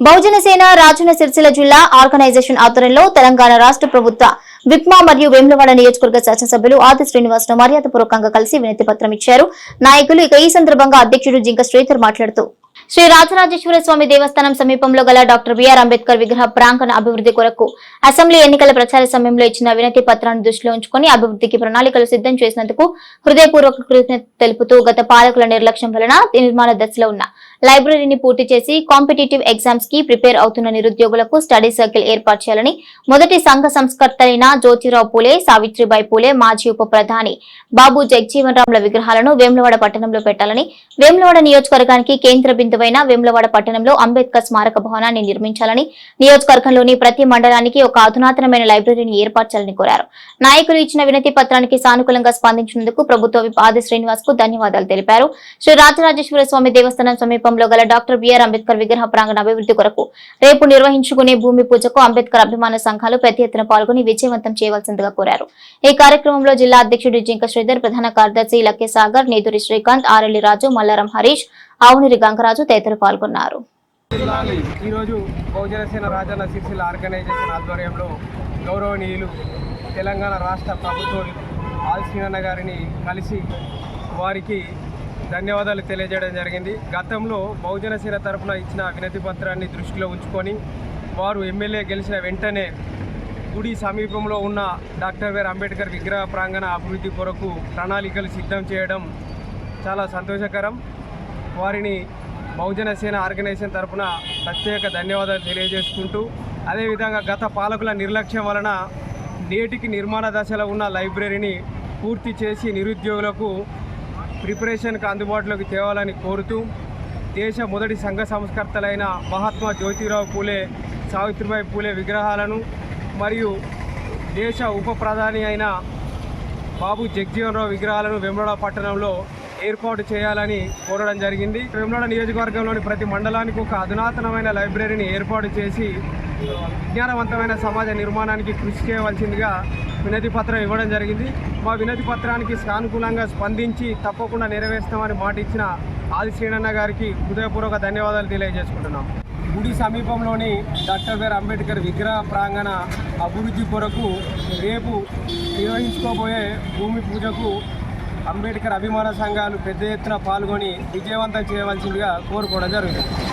బహుజన సేన రాజన్న సిరిసిల్ల జిల్లా ఆర్గనైజేషన్ ఆధ్వర్యంలో తెలంగాణ రాష్ట్ర ప్రభుత్వ విప్మా మరియు వేములవాడ నియోజకవర్గ శాసనసభ్యులు ఆది శ్రీనివాసరావు మర్యాదపూర్వకంగా కలిసి వినతి పత్రం ఇచ్చారు. నాయకులు ఇక ఈ సందర్భంగా అధ్యక్షుడు జింక శ్రీధర్ మాట్లాడుతూ శ్రీ రాజరాజేశ్వర స్వామి దేవస్థానం సమీపంలో గల డాక్టర్ బిఆర్ అంబేద్కర్ విగ్రహ ప్రాంగణ అభివృద్ధి కొరకు అసెంబ్లీ ఎన్నికల ప్రచార సమయంలో ఇచ్చిన వినతి పత్రాన్ని దృష్టిలో ఉంచుకొని అభివృద్ధికి ప్రణాళికలు సిద్ధం చేసినందుకు హృదయపూర్వక కృతజ్ఞత తెలుపుతూ గత పాలకుల నిర్లక్ష్యం వలన నిర్మాణ దశలో ఉన్న లైబ్రరీని పూర్తి చేసి కాంపిటేటివ్ ఎగ్జామ్స్కి ప్రిపేర్ అవుతున్న నిరుద్యోగులకు స్టడీ సర్కిల్ ఏర్పాటు చేయాలని మొదటి సంఘ సంస్కర్త అయిన జ్యోతిరావు పూలే సావిత్రిబాయి పూలే మాజీ ఉప ప్రధాని బాబు జగజీవన్ రామ్ల విగ్రహాలను వేములవాడ పట్టణంలో పెట్టాలని వేములవాడ నియోజకవర్గానికి కేంద్ర బిందువైన వేములవాడ పట్టణంలో అంబేద్కర్ స్మారక భవనాన్ని నిర్మించాలని నియోజకవర్గంలోని ప్రతి మండలానికి ఒక అధునాతనమైన లైబ్రరీని ఏర్పాటు చేయాలని కోరారు. నాయకులు ఇచ్చిన వినతి పత్రానికి సానుకూలంగా స్పందించినందుకు ప్రభుత్వ విప్ ఆది శ్రీనివాస్కు ధన్యవాదాలు తెలిపారు. శ్రీ రాజరాజేశ్వర స్వామి దేవస్థానం సమీపం సమీపంలో గల డాక్టర్ బిఆర్ అంబేద్కర్ విగ్రహ ప్రాంగణ అభివృద్ధి కొరకు రేపు నిర్వహించుకునే భూమి పూజకు అంబేద్కర్ అభిమాన సంఘాలు పెద్ద ఎత్తున పాల్గొని విజయవంతం చేయవలసిందిగా కోరారు. ఈ కార్యక్రమంలో జిల్లా అధ్యక్షుడు జింక శ్రీధర్ ప్రధాన కార్యదర్శి లక్కే సాగర్ నేదురి శ్రీకాంత్ ఆరెల్లి రాజు మల్లారం హరీష్ ఆవునిరి గంగరాజు తదితరులు పాల్గొన్నారు. ఈరోజు రాజన్న సిరిసిల్ల ఆర్గనైజేషన్ ఆధ్వర్యంలో గౌరవనీయులు తెలంగాణ రాష్ట్ర ప్రభుత్వం ఆల్సీనన్న గారిని కలిసి వారికి ధన్యవాదాలు తెలియజేయడం జరిగింది. గతంలో బహుజన సేన తరఫున ఇచ్చిన వినతి పత్రాన్ని దృష్టిలో ఉంచుకొని వారు ఎమ్మెల్యే గెలిచిన వెంటనే గుడి సమీపంలో ఉన్న డాక్టర్ బిఆర్ అంబేద్కర్ విగ్రహ ప్రాంగణ అభివృద్ధి కొరకు ప్రణాళికలు సిద్ధం చేయడం చాలా సంతోషకరం. వారిని బహుజన సేన ఆర్గనైజేషన్ తరఫున ప్రత్యేక ధన్యవాదాలు తెలియజేసుకుంటూ అదేవిధంగా గత పాలకుల నిర్లక్ష్యం వలన నేటికి నిర్మాణ దశలో ఉన్న లైబ్రరీని పూర్తి చేసి నిరుద్యోగులకు ప్రిపరేషన్కి అందుబాటులోకి తేవాలని కోరుతూ దేశ మొదటి సంఘ సంస్కర్తలైన మహాత్మా జ్యోతిరావు పూలే సావిత్రిబాయి పూలే విగ్రహాలను మరియు దేశ ఉప ప్రధాని అయిన బాబు జగ్జీవన్ రావు విగ్రహాలను వెమ్లవాడ పట్టణంలో ఏర్పాటు చేయాలని కోరడం జరిగింది. వెమ్లవాడ నియోజకవర్గంలోని ప్రతి మండలానికి ఒక అధునాతనమైన లైబ్రరీని ఏర్పాటు చేసి విజ్ఞానవంతమైన సమాజ నిర్మాణానికి కృషి చేయవలసిందిగా వినతి పత్రం ఇవ్వడం జరిగింది. మా వినతి పత్రానికి సానుకూలంగా స్పందించి తప్పకుండా నెరవేర్స్తామని మాట ఇచ్చిన ఆది శ్రీనన్న గారికి హృదయపూర్వక ధన్యవాదాలు తెలియజేసుకుంటున్నాం. గుడి సమీపంలోని డాక్టర్ బిఆర్ అంబేద్కర్ విగ్రహ ప్రాంగణ అభివృద్ధి కొరకు రేపు నిర్వహించుకోబోయే భూమి పూజకు అంబేద్కర్ అభిమాన సంఘాలు పెద్ద ఎత్తున పాల్గొని విజయవంతం చేయవలసిందిగా కోరుకోవడం జరుగుతుంది.